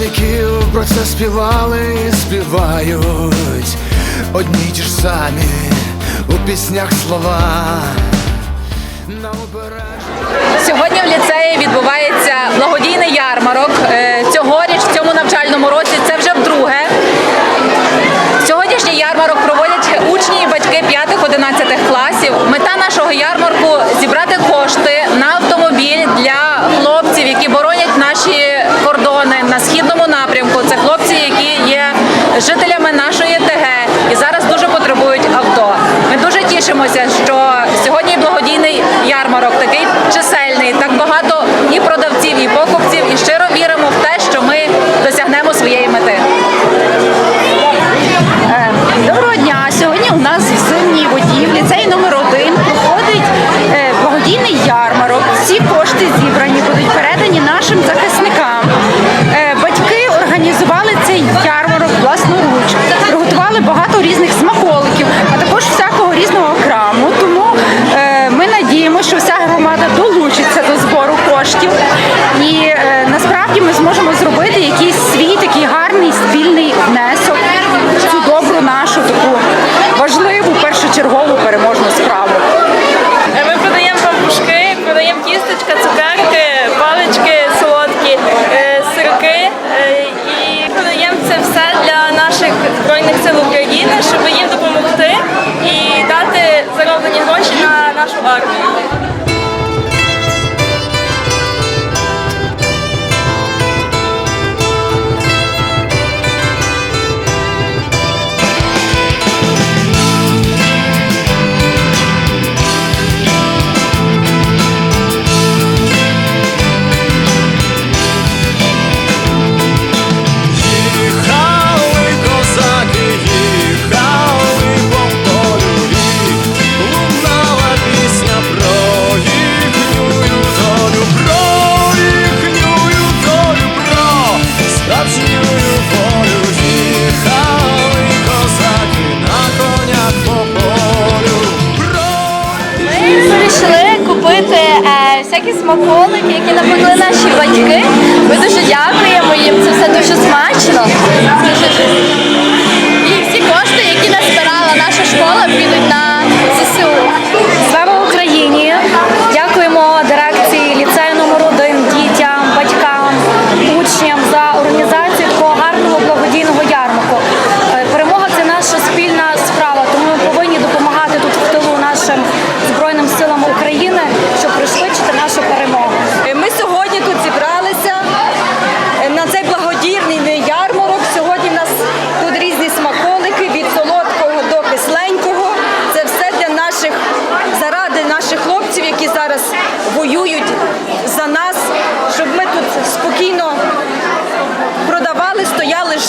віків про це співали і співають одні ті ж самі у піснях слова. Сьогодні в ліцеї відбувається благодійний ярмарок. Е, цьогоріч, в цьому навчальному році, це вже вдруге. Сьогоднішній ярмарок проводять учні і батьки 5-11 класів. напрямку. Це хлопці, які є жителями нашої. наших збройних сил України, щоб їм допомогти і дати зароблені гроші на нашу армію. всякі смаколики, які напекли наші батьки. Ми дуже дякуємо їм. Це все дуже смачно.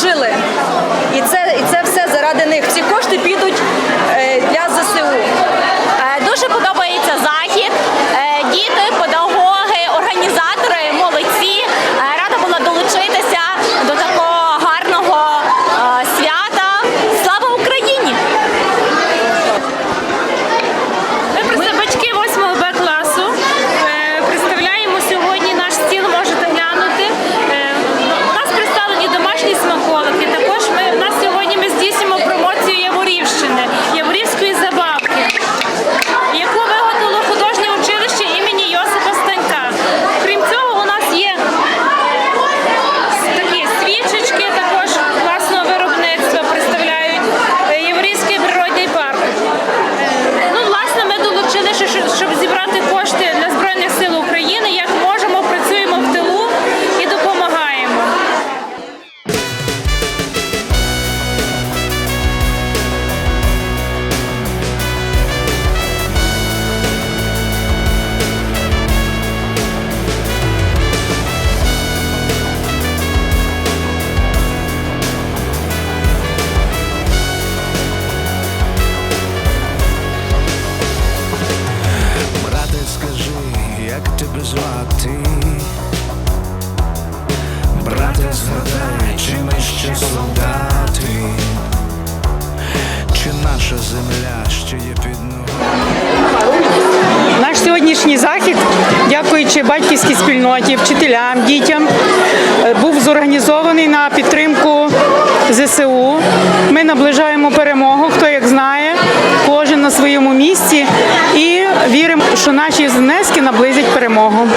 жили, і це і це все заради них. Ці кошти наша земля ще є під ногами. Наш сьогоднішній захід, дякуючи батьківській спільноті, вчителям, дітям, е, був зорганізований на підтримку ЗСУ. Ми наближаємо перемогу, хто як знає, кожен на своєму місці і віримо, що наші знески наблизять перемогу.